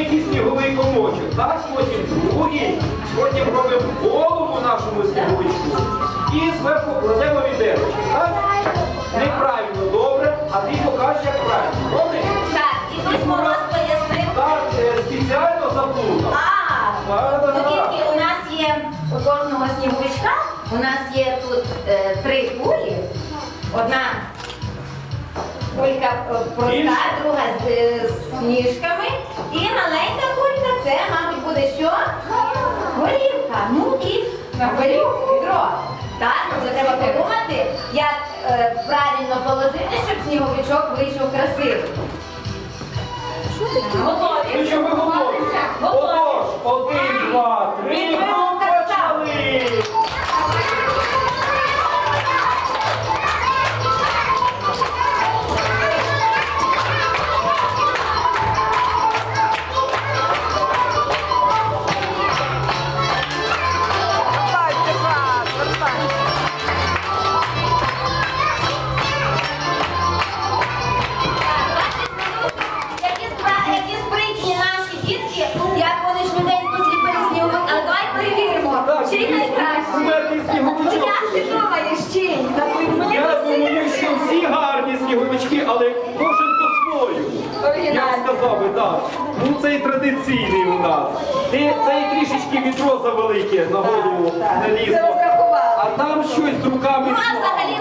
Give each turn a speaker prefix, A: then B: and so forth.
A: якийсь сніговий комочок. Так, потім другий. Сьогодні робимо голову нашому сніговичку і зверху кладемо відерочку. Так? Неправильно добре, а ти покажеш, як правильно. Добре?
B: Так, і хтось мороз пояснив.
A: Так, е, спеціально заплутав.
B: А, у нас є у кожного сніговичка, у нас є тут е, три кулі. Одна кулька е, проста, друга з, е, з ніжками. І маленька кулька це, мабуть, буде що? Горівка. Ну і горівка, відро. Так, вже треба подумати, як е, правильно положити, щоб сніговичок вийшов красивий. Готові?
A: Кумедний Я
B: Ну, ти думаєш, чий? Мені
A: Я думаю, що всі гарні снігурочки, але кожен по-свою. Я сказав би так. Ну цей традиційний у нас. Це і трішечки відро завелике на голову
B: на
A: не лізло. А там щось з руками.
B: Ну, а взагалі